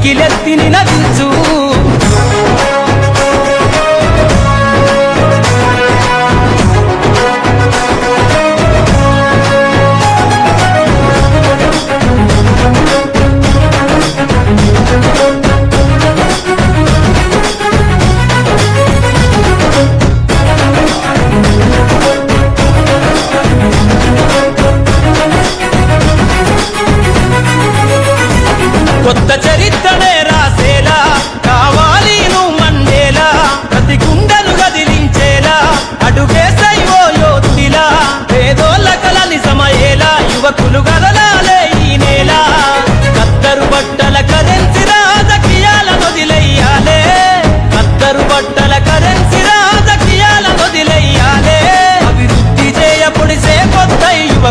పిడికిలెత్తి నినదించు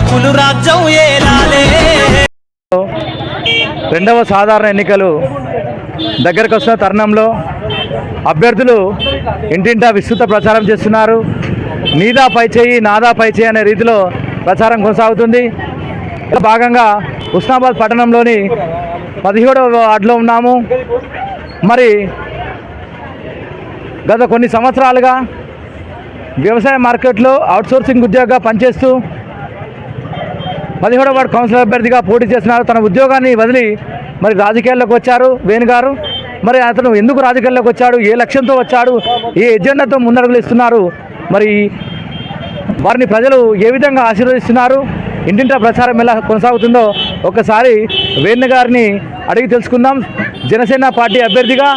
యువకులు రాజ్యం ఏలాలే. రెండవ సాధారణ ఎన్నికలు దగ్గరకు వస్తున్న తరుణంలో అభ్యర్థులు ఇంటింటా విస్తృత ప్రచారం చేస్తున్నారు. నీదా పై చేయి నాదా పై చేయి అనే రీతిలో ప్రచారం కొనసాగుతుంది. భాగంగా ఉస్నాబాద్ పట్టణంలోని పదిహేడవ వార్డులో ఉన్నాము. మరి గత కొన్ని సంవత్సరాలుగా వ్యవసాయ మార్కెట్లో అవుట్సోర్సింగ్ ఉద్యోగంగా పనిచేస్తూ పదిహేడవ వార్డు కౌన్సిలర్ అభ్యర్థిగా పోటీ చేస్తున్నారు. తన ఉద్యోగాన్ని వదిలి మరి రాజకీయాల్లోకి వచ్చారు. వేణు గారు మరి అతను ఎందుకు రాజకీయాల్లోకి వచ్చాడు? ఏ లక్ష్యంతో వచ్చాడు? ఏ ఎజెండాతో ముందడుగులు ఇస్తున్నారు మరి వారిని ప్రజలు ఏ విధంగా ఆశీర్వదిస్తున్నారు? ఇంటింటా ప్రచారం ఎలా కొనసాగుతుందో ఒకసారి వేణు గారిని అడిగి తెలుసుకుందాం. జనసేన పార్టీ అభ్యర్థిగా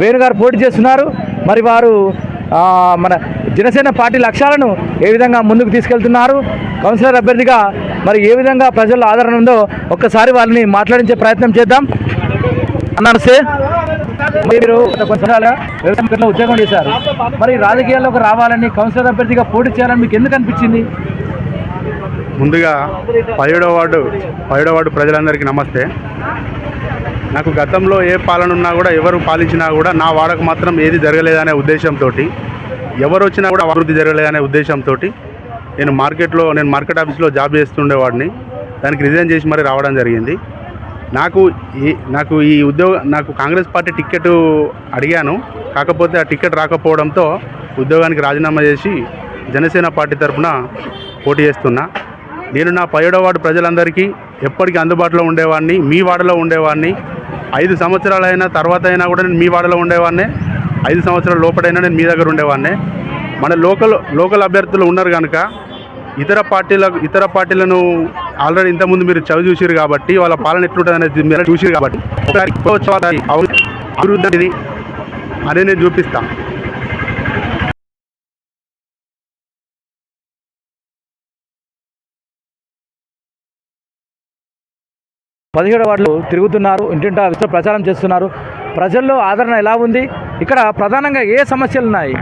వేణు గారు పోటీ చేస్తున్నారు. మరి వారు మన జనసేన పార్టీ లక్ష్యాలను ఏ విధంగా ముందుకు తీసుకెళ్తున్నారు? కౌన్సిలర్ అభ్యర్థిగా మరి ఏ విధంగా ప్రజల్లో ఆదరణ ఉందో ఒక్కసారి వాళ్ళని మాట్లాడించే ప్రయత్నం చేద్దాం. అన్నారు నమస్తే. మీరు గత ఉద్యోగం చేశారు. మరి రాజకీయాల్లోకి రావాలని కౌన్సిలర్ అభ్యర్థిగా పోటీ చేయాలని మీకు ఎందుకు అనిపించింది? ముందుగా పదిహేడవ వార్డు పదిహేడవ వార్డు ప్రజలందరికీ నమస్తే. నాకు గతంలో ఏ పాలన ఉన్నా కూడా ఎవరు పాలించినా కూడా నా వాడకు మాత్రం ఏది జరగలేదనే ఉద్దేశంతో ఎవరు వచ్చినా కూడా అభివృద్ధి జరగలేదనే ఉద్దేశంతో నేను మార్కెట్లో నేను మార్కెట్ ఆఫీస్లో జాబ్ చేస్తుండేవాడిని. దానికి రిజైన్ చేసి మరీ రావడం జరిగింది. నాకు ఈ నాకు ఈ ఉద్యోగ నాకు కాంగ్రెస్ పార్టీ టికెట్ అడిగాను. కాకపోతే ఆ టికెట్ రాకపోవడంతో ఉద్యోగానికి రాజీనామా చేసి జనసేన పార్టీ తరఫున పోటీ చేస్తున్నా. నేను నా పదిహేడవ వార్డు ప్రజలందరికీ ఎప్పటికీ అందుబాటులో ఉండేవాడిని మీ వాడలో ఉండేవాడిని. ఐదు సంవత్సరాలైనా తర్వాత అయినా కూడా నేను మీ వాడలో ఉండేవాడిని. ఐదు సంవత్సరాల లోపలైనా నేను మీ దగ్గర ఉండేవాడిని. మన లోకల్ లోకల్ అభ్యర్థులు ఉన్నారు కనుక ఇతర పార్టీల ఇతర పార్టీలను ఆల్రెడీ ఇంతకుముందు మీరు చవి చూసారు కాబట్టి వాళ్ళ పాలన ఎట్లుంటుంది అనేది మీరు చూసారు కాబట్టి ఒకసారి అభివృద్ధి అభివృద్ధి అనేది అనేది నేను చూపిస్తాను పదిహేడు వార్డులు తిరుగుతున్నారు ఇంటింటా విస్తృత ప్రచారం చేస్తున్నారు. ప్రజల్లో ఆదరణ ఎలా ఉంది? ఇక్కడ ప్రధానంగా ఏ సమస్యలు ఉన్నాయి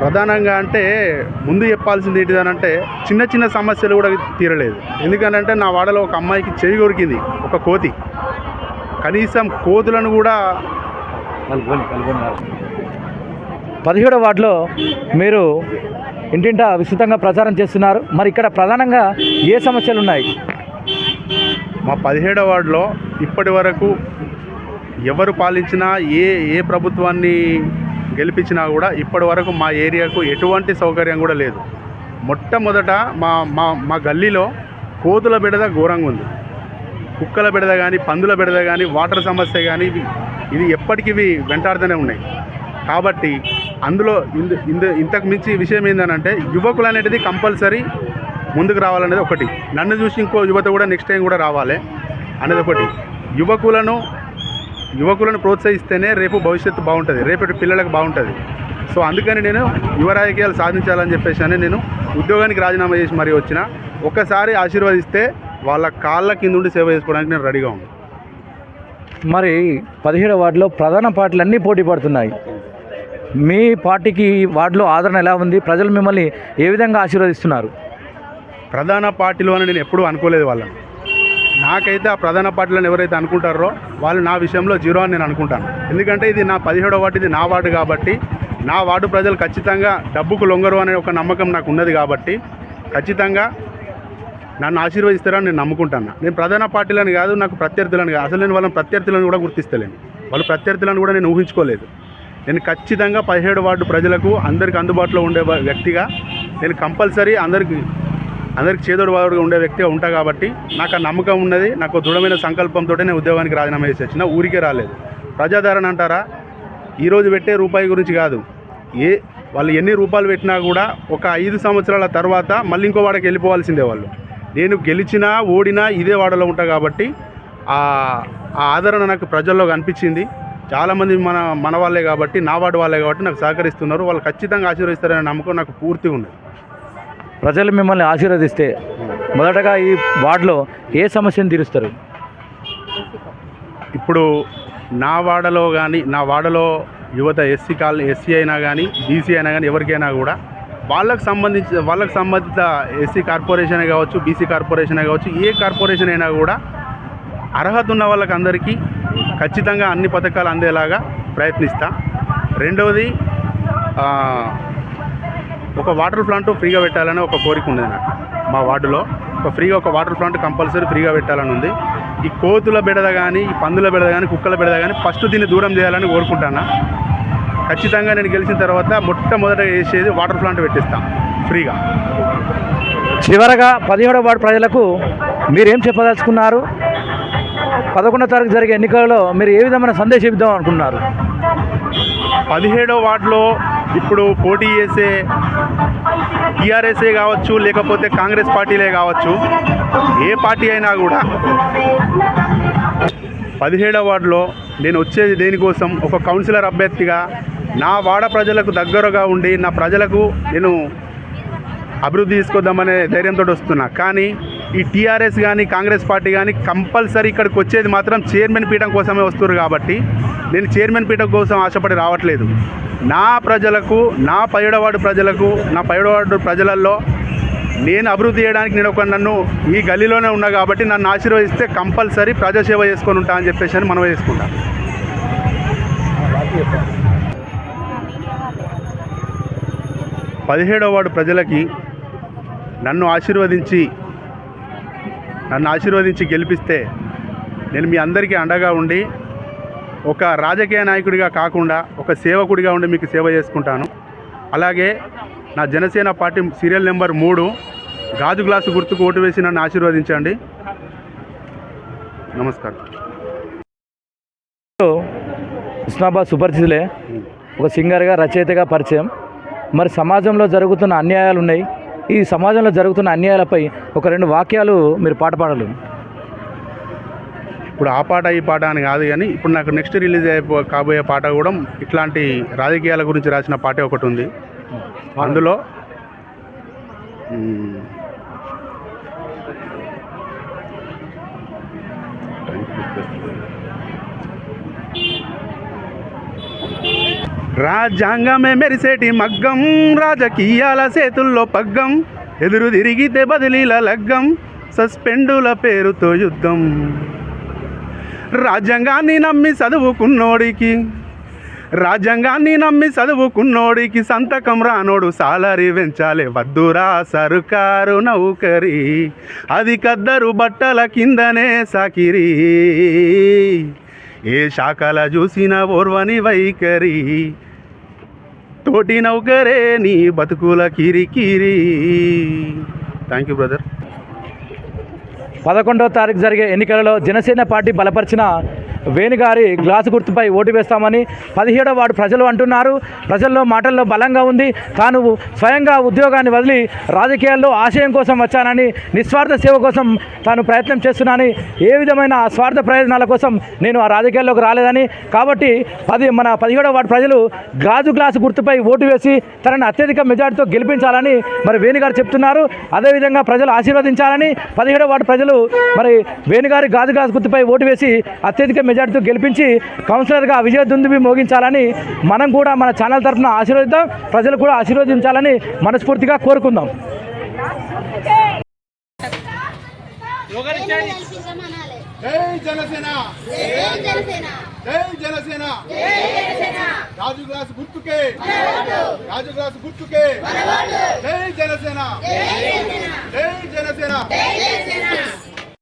ప్రధానంగా అంటే ముందు చెప్పాల్సింది ఏంటిదనంటే చిన్న చిన్న సమస్యలు కూడా తీరలేదు. ఎందుకంటే నా వాడలో ఒక అమ్మాయికి చేయి కొరికింది ఒక కోతి. కనీసం కోతులను కూడా పదిహేడో వార్డులో మీరు ఇంటింటా విస్తృతంగా ప్రచారం చేస్తున్నారు. మరి ఇక్కడ ప్రధానంగా ఏ సమస్యలు ఉన్నాయి? మా పదిహేడవ వార్డులో ఇప్పటి వరకు ఎవరు పాలించినా ఏ ఏ ప్రభుత్వాన్ని గెలిపించినా కూడా ఇప్పటి వరకు మా ఏరియాకు ఎటువంటి సౌకర్యం కూడా లేదు. మొట్టమొదట మా మా మా గల్లీలో కోతుల బిడద ఘోరంగా ఉంది. కుక్కల బిడద కానీ పందుల బిడద కానీ వాటర్ సమస్య కానీ ఇవి ఇది ఎప్పటికీ ఇవి వెంటాడుతూనే ఉన్నాయి. కాబట్టి అందులో ఇందు ఇందు ఇంతకు మించి విషయం ఏంటంటే యువకులు అనేది కంపల్సరీ ముందుకు రావాలనేది ఒకటి. నన్ను చూసి ఇంకో యువత కూడా నెక్స్ట్ టైం కూడా రావాలి అనేది ఒకటి. యువకులను యువకులను ప్రోత్సహిస్తేనే రేపు భవిష్యత్తు బాగుంటుంది. రేపటి పిల్లలకు బాగుంటుంది. సో అందుకని నేను యువ రాజకీయాలు సాధించాలని చెప్పేసి అని నేను ఉద్యోగానికి రాజీనామా చేసి మరీ వచ్చిన ఒక్కసారి ఆశీర్వదిస్తే వాళ్ళ కాళ్ళ కింద ఉండి సేవ చేసుకోవడానికి నేను రెడీగా ఉన్నాను. మరి పదిహేడో వార్డులో ప్రధాన పార్టీలు అన్నీ పోటీ పడుతున్నాయి. మీ పార్టీకి వార్డులో ఆదరణ ఎలా ఉంది? ప్రజలు మిమ్మల్ని ఏ విధంగా ఆశీర్వదిస్తున్నారు? ప్రధాన పార్టీలు అని నేను ఎప్పుడూ అనుకోలేదు వాళ్ళని. నాకైతే ఆ ప్రధాన పార్టీలను ఎవరైతే అనుకుంటారో వాళ్ళు నా విషయంలో జీరో అని నేను అనుకుంటాను. ఎందుకంటే ఇది నా పదిహేడో వార్డు ఇది నా వార్డు కాబట్టి నా వార్డు ప్రజలు ఖచ్చితంగా డబ్బుకు లొంగరు అనే ఒక నమ్మకం నాకు ఉన్నది కాబట్టి ఖచ్చితంగా నన్ను ఆశీర్వదిస్తారని నేను నమ్ముకుంటాను. నేను ప్రధాన పార్టీలను కాదు నాకు ప్రత్యర్థులను కాదు. అసలు నేను వాళ్ళని ప్రత్యర్థులను కూడా గుర్తిస్తలేను. వాళ్ళు ప్రత్యర్థులను కూడా నేను ఊహించుకోలేదు. నేను ఖచ్చితంగా పదిహేడు వార్డు ప్రజలకు అందరికి అందుబాటులో ఉండే వ్యక్తిగా నేను కంపల్సరీ అందరికి అందరికి చేదోడు వాడుగా ఉండే వ్యక్తిగా ఉంటా కాబట్టి నాకు ఆ నమ్మకం ఉన్నది నాకు దృఢమైన సంకల్పంతో నేను ఉద్యోగానికి రాజీనామా చేసి వచ్చిన ఊరికే రాలేదు. ప్రజాదరణ అంటారా? ఈరోజు పెట్టే రూపాయి గురించి కాదు. ఏ వాళ్ళు ఎన్ని రూపాయలు పెట్టినా కూడా ఒక ఐదు సంవత్సరాల తర్వాత మళ్ళీ ఇంకో వాడికి వెళ్ళిపోవాల్సిందే వాళ్ళు. నేను గెలిచినా ఓడినా ఇదే వాడలో ఉంటా కాబట్టి ఆ ఆ ఆదరణ నాకు ప్రజల్లో కనిపించింది. చాలామంది మన మన వాళ్ళే కాబట్టి నా వార్డు వాళ్ళే కాబట్టి నాకు సహకరిస్తున్నారు. వాళ్ళు ఖచ్చితంగా ఆశీర్వదిస్తారనే నమ్మకం నాకు పూర్తిగా ఉన్నది. ప్రజలు మిమ్మల్ని ఆశీర్వదిస్తే మొదటగా ఈ వార్డులో ఏ సమస్యను తీరుస్తారు? ఇప్పుడు నా వాడలో కానీ నా వాడలో యువత ఎస్సీ కాల్ ఎస్సీ అయినా కానీ బీసీ అయినా కానీ ఎవరికైనా కూడా వాళ్ళకు సంబంధించి వాళ్ళకు సంబంధిత ఎస్సీ కార్పొరేషన్ కావచ్చు బీసీ కార్పొరేషన్ కావచ్చు ఏ కార్పొరేషన్ అయినా కూడా అర్హత ఉన్న వాళ్ళకి అందరికీ ఖచ్చితంగా అన్ని పథకాలు అందేలాగా ప్రయత్నిస్తా. రెండవది ఒక వాటర్ ప్లాంట్ ఫ్రీగా పెట్టాలని ఒక కోరిక ఉంది నాకు మా వార్డులో. ఒక ఫ్రీగా ఒక వాటర్ ప్లాంట్ కంపల్సరీ ఫ్రీగా పెట్టాలని ఉంది. ఈ కోతుల బెడద కానీ ఈ పందుల బెడద కానీ కుక్కల బెడద కానీ ఫస్ట్ దీన్ని దూరం చేయాలని కోరుకుంటాను ఖచ్చితంగా నేను గెలిచిన తర్వాత మొట్టమొదట చేసేది వాటర్ ప్లాంట్ పెట్టిస్తాం. ఫ్రీగా. చివరగా పదిహేడవ వార్డు ప్రజలకు మీరేం చెప్పదలుచుకున్నారు? పదకొండో తారీఖు జరిగే ఎన్నికలలో మీరు ఏ విధమైన సందేశం ఇద్దాం అనుకున్నారు? పదిహేడో వార్డులో ఇప్పుడు పోటీ చేసే టీఆర్ఎస్ఏ కావచ్చు లేకపోతే కాంగ్రెస్ పార్టీలే కావచ్చు ఏ పార్టీ అయినా కూడా పదిహేడో వార్డులో నేను వచ్చేది దేనికోసం? ఒక కౌన్సిలర్ అభ్యర్థిగా నా వాడ ప్రజలకు దగ్గరగా ఉండి నా ప్రజలకు నేను అభివృద్ధి తీసుకొద్దామనే ధైర్యంతో వస్తున్నా. కానీ ఈ టీఆర్ఎస్ కానీ కాంగ్రెస్ పార్టీ కానీ కంపల్సరీ ఇక్కడికి వచ్చేది మాత్రం చైర్మన్ పీఠం కోసమే వస్తున్నారు కాబట్టి నేను చైర్మన్ పీఠం కోసం ఆశపడి రావట్లేదు. నా ప్రజలకు నా పైడవాడు ప్రజలకు నా పైడవాడు ప్రజలలో నేను అభివృద్ధి చేయడానికి నేను ఒక నన్ను ఈ గల్లీలోనే ఉన్నా కాబట్టి నన్ను ఆశీర్వదిస్తే కంపల్సరీ ప్రజాసేవ చేసుకొని ఉంటా అని చెప్పేసి అని మనం చేసుకుంటాను పదిహేడవ వార్డు ప్రజలకి నన్ను ఆశీర్వదించి నన్ను ఆశీర్వదించి గెలిపిస్తే నేను మీ అందరికీ అండగా ఉండి ఒక రాజకీయ నాయకుడిగా కాకుండా ఒక సేవకుడిగా ఉండి మీకు సేవ చేసుకుంటాను. అలాగే నా జనసేన పార్టీ సీరియల్ నెంబర్ మూడు గాజు గ్లాసు గుర్తుకు ఓటు వేసి నన్ను ఆశీర్వదించండి. నమస్కారం. హుస్నాబాద్ సుపరిచితులే. ఒక సింగర్గా రచయితగా పరిచయం. మరి సమాజంలో జరుగుతున్న అన్యాయాలు ఉన్నాయి ఈ సమాజంలో జరుగుతున్న అన్యాయాలపై ఒక రెండు వాక్యాలు మీరు పాట పాడలేదు ఇప్పుడు ఆ పాట ఈ పాట అని కాదు కానీ ఇప్పుడు నాకు నెక్స్ట్ రిలీజ్ అయిపో కాబోయే పాట కూడా ఇట్లాంటి రాజకీయాల గురించి రాసిన పాట ఒకటి ఉంది. అందులో రాజ్యాంగమే మెరిసేటి మగ్గం రాజకీయాల చేతుల్లో పగ్గం ఎదురు తిరిగితే బదిలీల లగ్గం సస్పెండుల పేరుతో యుద్ధం. రాజ్యాంగాన్ని నమ్మి చదువుకున్నోడికి రాజ్యాంగాన్ని నమ్మి చదువుకున్నోడికి సంతకం రానోడు సాలరీ పెంచాలి వద్దురా సరుకారు నౌకరి అది కద్దరు బట్టల కిందనే సాకిరి. ఏ శాఖల చూసిన ఓర్వని వైఖరి తోటి నౌకరే నీ బతుకుల కిరికిరి. థ్యాంక్ యూ బ్రదర్ పదకొండవ తారీఖు జరిగే ఎన్నికలలో జనసేన పార్టీ బలపరిచిన వేణుగారి గ్లాసు గుర్తుపై ఓటు వేస్తామని పదిహేడో వార్డు ప్రజలు అంటున్నారు. ప్రజల్లో మాటల్లో బలంగా ఉంది. తాను స్వయంగా ఉద్యోగాన్ని వదిలి రాజకీయాల్లో ఆశయం కోసం వచ్చానని నిస్వార్థ సేవ కోసం తాను ప్రయత్నం చేస్తున్నానని ఏ విధమైన స్వార్థ ప్రయోజనాల కోసం నేను ఆ రాజకీయాల్లోకి రాలేదని. కాబట్టి పది మన పదిహేడో వార్డు ప్రజలు గాజు గ్లాసు గుర్తుపై ఓటు వేసి తనని అత్యధిక మెజార్టీతో గెలిపించాలని మరి వేణుగారు చెప్తున్నారు. అదేవిధంగా ప్రజలు ఆశీర్వదించాలని పదిహేడో వార్డు ప్రజలు మరి వేణుగారి గాజు గ్లాసు గుర్తుపై ఓటు వేసి అత్యధిక మెజార్టీతో గెలిపించి కౌన్సిలర్గా విజయ దుందుబి మోగించాలని మనం కూడా మన ఛానల్ తరఫున ఆశీర్వదిద్దాం. ప్రజలు కూడా ఆశీర్వదించాలని మనస్ఫూర్తిగా కోరుకుందాం. రాజు గ్లాస్ గుర్తుకే! రాజు గ్లాస్ గుర్తుకే! జై జనసేన! జై జనసేన!